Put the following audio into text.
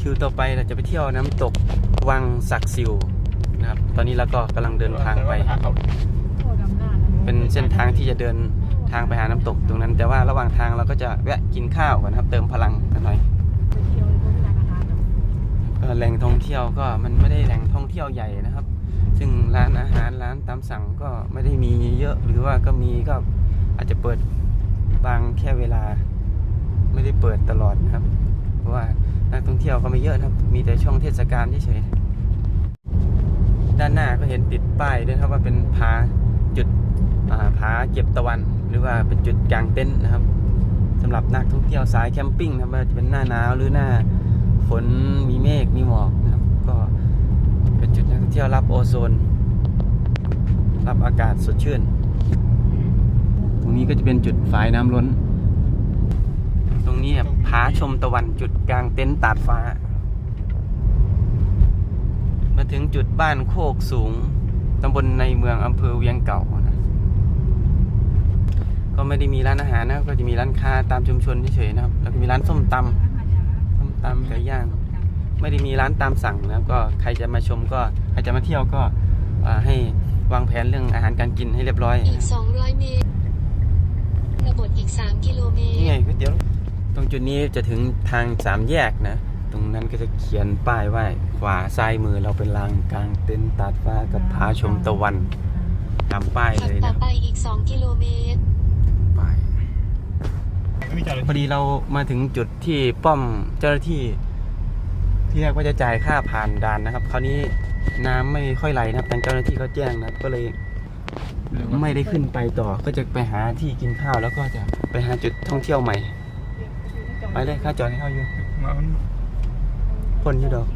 คิวต่อไปเราจะไปเที่ยวน้ำตกวังสักซิวนะครับ ตอนนี้เราก็กำลังเดินทางไป เป็นเส้นทางที่จะเดินทางไปหาน้ำตกตรงนั้น แต่ว่าระหว่างทางเราก็จะแวะกินข้าวก่อนนะครับ เติมพลังกันหน่อยก็แหล่งท่องเที่ยวก็มันไม่ได้แหล่งท่องเที่ยวใหญ่นะครับ ซึ่งร้านอาหารร้านตามสั่งก็ไม่ได้มีเยอะ หรือว่าก็มีก็อาจจะเปิดบางแค่เวลา ไม่ได้เปิดตลอดนะครับ ไม่เยอะนะครับ มีแต่ช่วงเทศกาลเฉยๆด้านหน้าก็เห็นติดป้ายด้วยครับว่าเป็นผาจุดผาเก็บตะวัน หรือว่าเป็นจุดกลางเต็นท์นะครับสำหรับนักท่องเที่ยวสายแคมปิ้งนะครับไม่ว่าจะเป็นหน้าหนาวหรือหน้าฝนมีเมฆมีหมอกนะครับ ก็เป็นจุดนักท่องเที่ยวรับโอโซน รับอากาศสดชื่น ตรงนี้ก็จะเป็นจุดฝายน้ำล้น ผาชมตะวันจุดกลางเต็นท์ตาดฟ้า มาถึงจุดบ้านโคกสูงตำบลในเมืองอำเภอเวียงเก่านะก็ไม่ได้มีร้านอาหารนะครับก็จะมีร้านค้าตามชุมชนเฉยๆนะครับ แล้วก็มีร้านส้มตำส้มตำไก่ย่าง ไม่ได้มีร้านตามสั่งนะครับก็ใครจะมาชมก็ใครจะมาเที่ยวก็อ่าให้วางแผนเรื่องอาหารการกินให้เรียบร้อยอีก200เมตรกระบดอีก 3 กิโลเมนี่ไงตรก๋วยเตี๋ยวตรง จุดนี้จะถึงทางสามแยกนะ ตรงนั้นก็จะเขียนป้ายไว้ขวาซ้ายมือเราเป็นลานกลางเต็นท์ตาดฟ้ากับผาชมตะวันตามป้ายขับเลยต่อนะไปอีก 2 กิโลเมตร ป้ายไม่มีจอดเลยพอดีเรามาถึงจุดที่ป้อมเจ้าหน้าที่ ที่แรกว่าจะจ่ายค่าผ่านด่านนะครับ คราวนี้น้ำไม่ค่อยไหลนะครับทางเจ้าหน้าที่เขาแจ้งนะครับก็เลย ไม่ได้ขึ้นไปต่อก็จะไปหาที่กินข้าวแล้วก็จะไปหาจุดท่องเที่ยวใหม่ ไปเลยค่าจอดให้เขาอยู่มามันคนอยู่ดอก